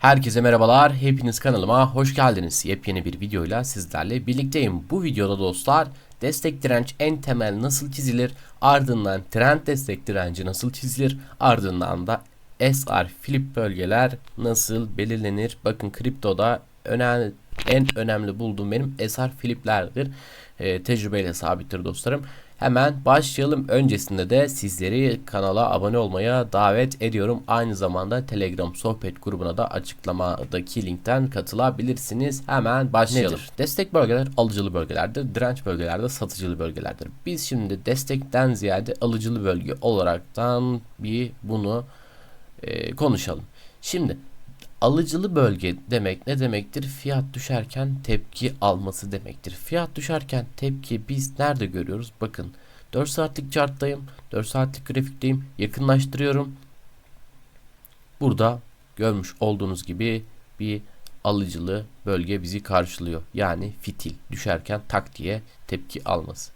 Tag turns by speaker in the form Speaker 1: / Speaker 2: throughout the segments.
Speaker 1: Herkese merhabalar. Hepiniz kanalıma hoş geldiniz. Yepyeni bir videoyla sizlerle birlikteyim. Bu videoda dostlar destek direnç en temel nasıl çizilir? Ardından trend destek direnci nasıl çizilir? Ardından da SR flip bölgeler nasıl belirlenir? Bakın kriptoda önemli, en önemli bulduğum benim SR fliplerdir. E, tecrübeyle sabittir dostlarım. Hemen başlayalım. Öncesinde de sizleri kanala abone olmaya davet ediyorum. Aynı zamanda Telegram sohbet grubuna da açıklamadaki linkten katılabilirsiniz. Hemen başlayalım. Nedir? Destek bölgeler alıcılı bölgelerdir. Direnç bölgelerde satıcılı bölgelerdir. Biz şimdi destekten ziyade alıcılı bölge olaraktan bir bunu e, konuşalım. Şimdi Alıcılı bölge demek ne demektir? Fiyat düşerken tepki alması demektir. Fiyat düşerken tepki biz nerede görüyoruz? Bakın 4 saatlik charttayım. 4 saatlik grafikteyim. Yakınlaştırıyorum. Burada görmüş olduğunuz gibi bir alıcılı bölge bizi karşılıyor. Yani fitil düşerken tak diye tepki alması.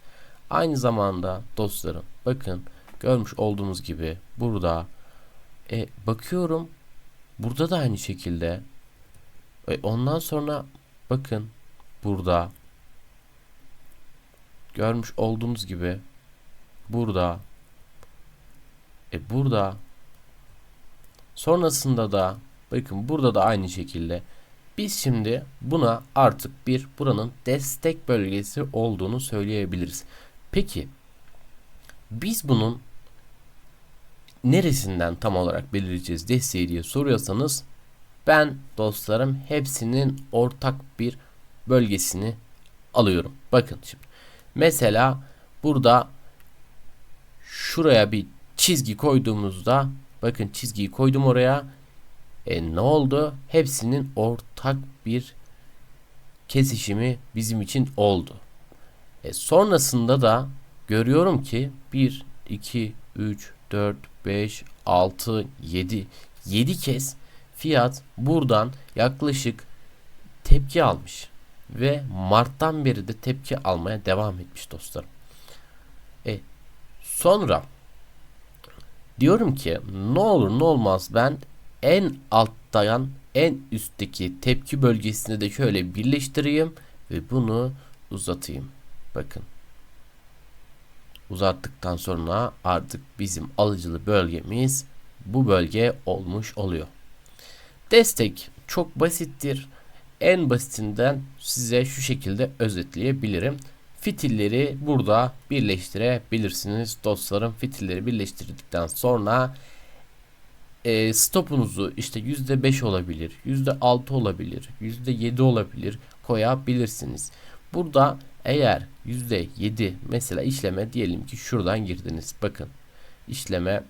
Speaker 1: Aynı zamanda dostlarım bakın görmüş olduğunuz gibi burada e, bakıyorum Burada da aynı şekilde. E, ondan sonra bakın burada görmüş olduğunuz gibi burada e burada sonrasında da bakın burada da aynı şekilde biz şimdi buna artık bir buranın destek bölgesi olduğunu söyleyebiliriz. Peki biz bunun neresinden tam olarak belirleyeceğiz desteği diye soruyorsanız ben dostlarım hepsinin ortak bir bölgesini alıyorum. Bakın şimdi. Mesela burada şuraya bir çizgi koyduğumuzda bakın çizgiyi koydum oraya. E ne oldu? Hepsinin ortak bir kesişimi bizim için oldu. E sonrasında da görüyorum ki 1 2 3 4 5, 6, 7, 7 kez fiyat buradan yaklaşık tepki almış. Ve Mart'tan beri de tepki almaya devam etmiş dostlarım. E, sonra diyorum ki ne olur ne olmaz ben en alttayan en üstteki tepki bölgesini de şöyle birleştireyim ve bunu uzatayım. Bakın uzattıktan sonra artık bizim alıcılı bölgemiz bu bölge olmuş oluyor. Destek çok basittir. En basitinden size şu şekilde özetleyebilirim. Fitilleri burada birleştirebilirsiniz dostlarım. Fitilleri birleştirdikten sonra e, stopunuzu işte %5 olabilir, %6 olabilir, %7 olabilir koyabilirsiniz. Burada eğer %7 mesela işleme diyelim ki şuradan girdiniz. Bakın işleme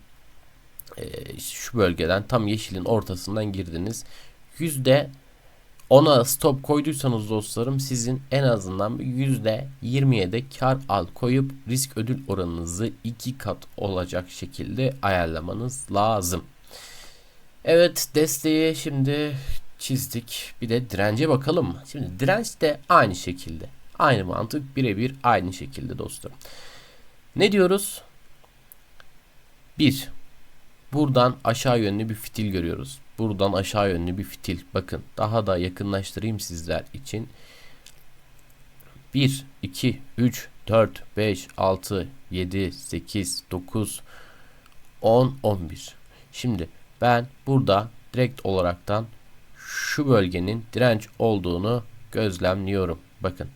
Speaker 1: e, şu bölgeden tam yeşilin ortasından girdiniz. Yüzde ona stop koyduysanız dostlarım sizin en azından yüzde 20'ye de kar al koyup risk ödül oranınızı iki kat olacak şekilde ayarlamanız lazım. Evet desteği şimdi çizdik. Bir de dirence bakalım. Şimdi direnç de aynı şekilde. Aynı mantık birebir aynı şekilde dostum. Ne diyoruz? 1. Buradan aşağı yönlü bir fitil görüyoruz. Buradan aşağı yönlü bir fitil. Bakın daha da yakınlaştırayım sizler için. 1, 2, 3, 4, 5, 6, 7, 8, 9, 10, 11. Şimdi ben burada direkt olaraktan şu bölgenin direnç olduğunu gözlemliyorum. Bakın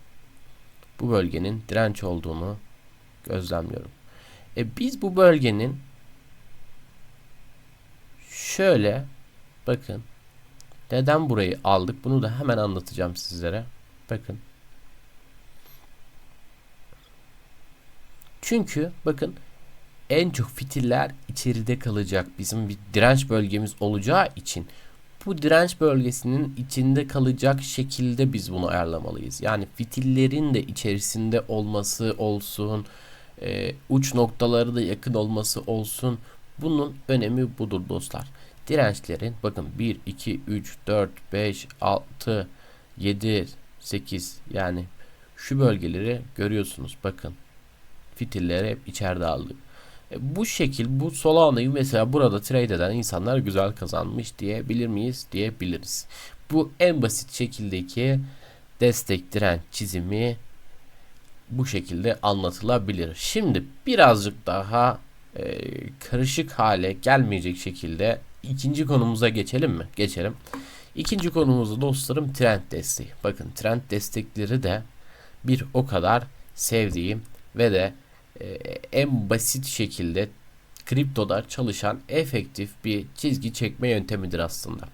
Speaker 1: bu bölgenin direnç olduğunu gözlemliyorum. E biz bu bölgenin şöyle bakın neden burayı aldık bunu da hemen anlatacağım sizlere. Bakın. Çünkü bakın en çok fitiller içeride kalacak. Bizim bir direnç bölgemiz olacağı için bu direnç bölgesinin içinde kalacak şekilde biz bunu ayarlamalıyız. Yani fitillerin de içerisinde olması olsun, e, uç noktaları da yakın olması olsun. Bunun önemi budur dostlar. Dirençlerin bakın 1, 2, 3, 4, 5, 6, 7, 8 yani şu bölgeleri görüyorsunuz. Bakın fitilleri hep içeride aldık. E, bu şekil bu Solana'yı mesela burada trade eden insanlar güzel kazanmış diyebilir miyiz? Diyebiliriz. Bu en basit şekildeki destek direnç çizimi bu şekilde anlatılabilir. Şimdi birazcık daha e, karışık hale gelmeyecek şekilde ikinci konumuza geçelim mi? Geçelim. İkinci konumuzda dostlarım trend desteği. Bakın trend destekleri de bir o kadar sevdiğim ve de en basit şekilde kriptoda çalışan efektif bir çizgi çekme yöntemidir aslında.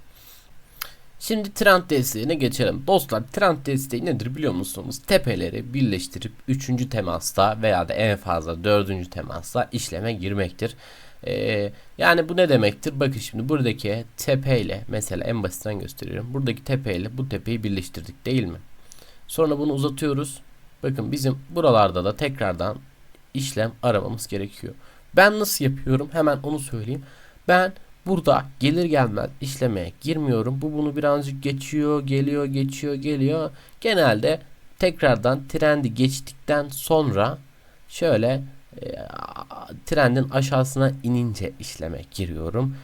Speaker 1: Şimdi trend desteğine geçelim. Dostlar trend desteği nedir biliyor musunuz? Tepeleri birleştirip 3. temasta veya da en fazla 4. temasta işleme girmektir. Ee, yani bu ne demektir? Bakın şimdi buradaki tepeyle mesela en basitten gösteriyorum. Buradaki tepeyle bu tepeyi birleştirdik değil mi? Sonra bunu uzatıyoruz. Bakın bizim buralarda da tekrardan işlem aramamız gerekiyor. Ben nasıl yapıyorum? Hemen onu söyleyeyim. Ben burada gelir gelmez işlemeye girmiyorum. Bu bunu birazcık geçiyor, geliyor, geçiyor, geliyor. Genelde tekrardan trendi geçtikten sonra şöyle e, trendin aşağısına inince işleme giriyorum.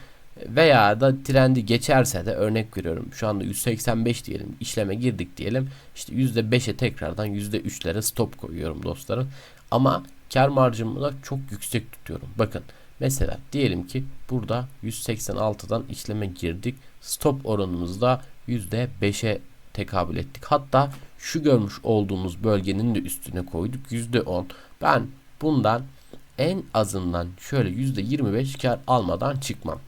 Speaker 1: Veya da trendi geçerse de örnek veriyorum. Şu anda 185 diyelim. işleme girdik diyelim. İşte %5'e tekrardan %3'lere stop koyuyorum dostlarım. Ama kar marjımı da çok yüksek tutuyorum. Bakın mesela diyelim ki burada 186'dan işleme girdik. Stop oranımızda %5'e tekabül ettik. Hatta şu görmüş olduğunuz bölgenin de üstüne koyduk. %10. Ben bundan en azından şöyle %25 kar almadan çıkmam.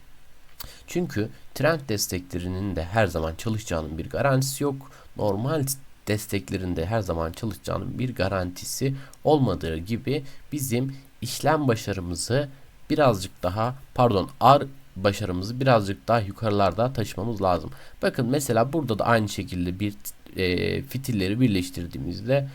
Speaker 1: Çünkü trend desteklerinin de her zaman çalışacağının bir garantisi yok. Normal desteklerinde her zaman çalışacağının bir garantisi olmadığı gibi bizim işlem başarımızı birazcık daha pardon ar başarımızı birazcık daha yukarılarda taşımamız lazım. Bakın mesela burada da aynı şekilde bir e, fitilleri birleştirdiğimizde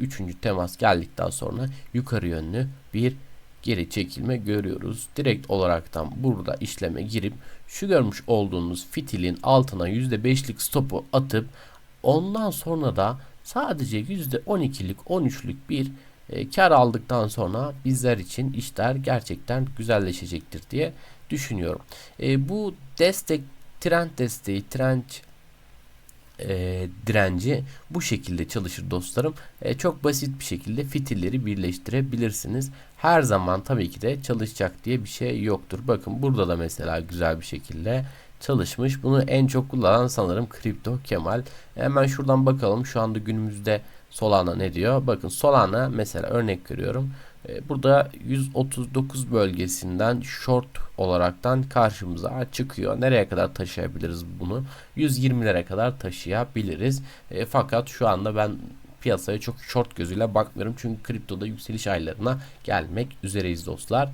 Speaker 1: üçüncü temas geldikten sonra yukarı yönlü bir geri çekilme görüyoruz. Direkt olaraktan burada işleme girip şu görmüş olduğunuz fitilin altına %5'lik stopu atıp ondan sonra da sadece %12'lik 13'lük bir e, kar aldıktan sonra bizler için işler gerçekten güzelleşecektir diye düşünüyorum. E, bu destek trend desteği trend e, direnci bu şekilde çalışır dostlarım. E, çok basit bir şekilde fitilleri birleştirebilirsiniz. Her zaman tabii ki de çalışacak diye bir şey yoktur. Bakın burada da mesela güzel bir şekilde çalışmış. Bunu en çok kullanan sanırım Kripto Kemal. Hemen şuradan bakalım şu anda günümüzde Solana ne diyor? Bakın Solana mesela örnek veriyorum. Ee, burada 139 bölgesinden short olaraktan karşımıza çıkıyor. Nereye kadar taşıyabiliriz bunu? 120'lere kadar taşıyabiliriz. E, fakat şu anda ben piyasaya çok short gözüyle bakmıyorum. Çünkü kriptoda yükseliş aylarına gelmek üzereyiz dostlar.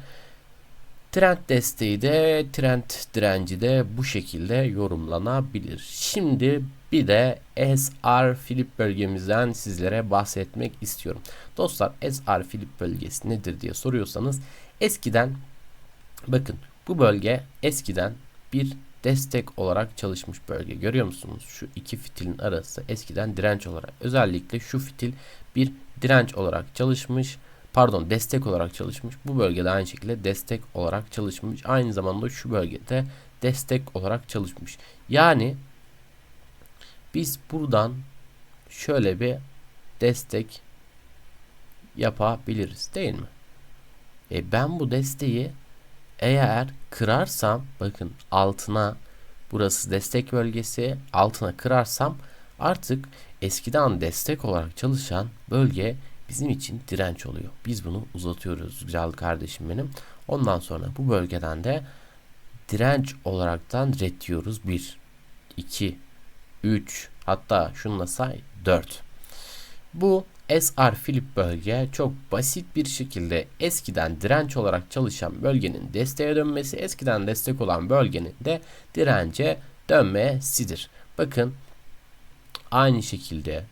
Speaker 1: Trend desteği de trend direnci de bu şekilde yorumlanabilir. Şimdi bir de SR Filip bölgemizden sizlere bahsetmek istiyorum. Dostlar SR Filip bölgesi nedir diye soruyorsanız eskiden bakın bu bölge eskiden bir destek olarak çalışmış bölge. Görüyor musunuz? Şu iki fitilin arası eskiden direnç olarak özellikle şu fitil bir direnç olarak çalışmış pardon destek olarak çalışmış. Bu bölgede aynı şekilde destek olarak çalışmış. Aynı zamanda şu bölgede destek olarak çalışmış. Yani biz buradan şöyle bir destek yapabiliriz değil mi? E ben bu desteği eğer kırarsam bakın altına burası destek bölgesi altına kırarsam artık eskiden destek olarak çalışan bölge bizim için direnç oluyor. Biz bunu uzatıyoruz güzel kardeşim benim. Ondan sonra bu bölgeden de direnç olaraktan red diyoruz. 1, 2, 3 hatta şunla say 4. Bu SR Philip bölge çok basit bir şekilde eskiden direnç olarak çalışan bölgenin desteğe dönmesi, eskiden destek olan bölgenin de dirence dönmesidir. Bakın aynı şekilde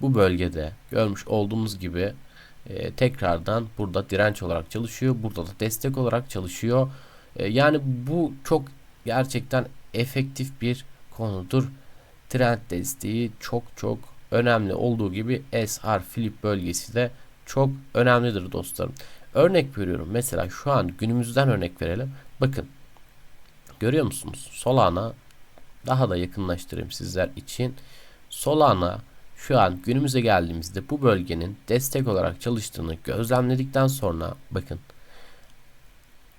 Speaker 1: bu bölgede görmüş olduğumuz gibi e, tekrardan burada direnç olarak çalışıyor. Burada da destek olarak çalışıyor. E, yani bu çok gerçekten efektif bir konudur. Trend desteği çok çok önemli olduğu gibi SR Flip bölgesi de çok önemlidir dostlarım. Örnek veriyorum. Mesela şu an günümüzden örnek verelim. Bakın. Görüyor musunuz? Solana daha da yakınlaştırayım sizler için. Solana şu an günümüze geldiğimizde bu bölgenin destek olarak çalıştığını gözlemledikten sonra bakın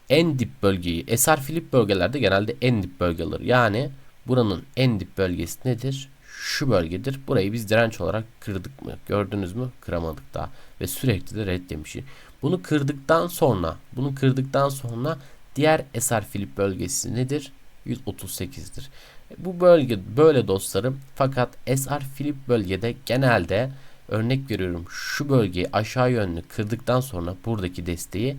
Speaker 1: en dip bölgeyi SR Filip bölgelerde genelde en dip bölgeler. Yani buranın en dip bölgesi nedir? Şu bölgedir. Burayı biz direnç olarak kırdık mı? Gördünüz mü? Kıramadık daha. Ve sürekli de red demişi. Bunu kırdıktan sonra bunu kırdıktan sonra diğer SR Filip bölgesi nedir? 138'dir. Bu bölge böyle dostlarım. Fakat SR Filip bölgede genelde örnek veriyorum şu bölgeyi aşağı yönlü kırdıktan sonra buradaki desteği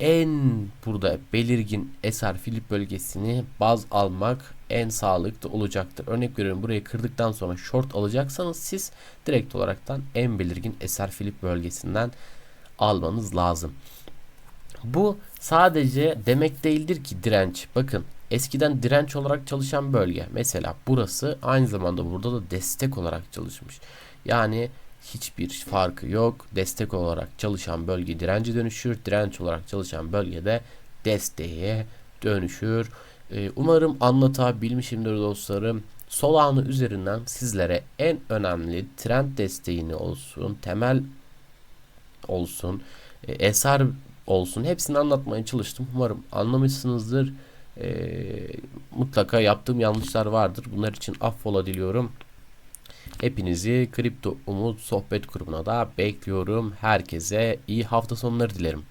Speaker 1: en burada belirgin eser Filip bölgesini baz almak en sağlıklı olacaktır. Örnek veriyorum burayı kırdıktan sonra short alacaksanız siz direkt olaraktan en belirgin eser Filip bölgesinden almanız lazım. Bu sadece demek değildir ki direnç. Bakın eskiden direnç olarak çalışan bölge. Mesela burası aynı zamanda burada da destek olarak çalışmış. Yani hiçbir farkı yok. Destek olarak çalışan bölge dirence dönüşür. Direnç olarak çalışan bölgede desteğe dönüşür. Ee, umarım anlatabilmişimdir dostlarım. Solana üzerinden sizlere en önemli trend desteğini olsun, temel olsun, e, eser olsun hepsini anlatmaya çalıştım. Umarım anlamışsınızdır. Ee, mutlaka yaptığım yanlışlar vardır. Bunlar için affola diliyorum. Hepinizi Kripto Umut sohbet grubuna da bekliyorum. Herkese iyi hafta sonları dilerim.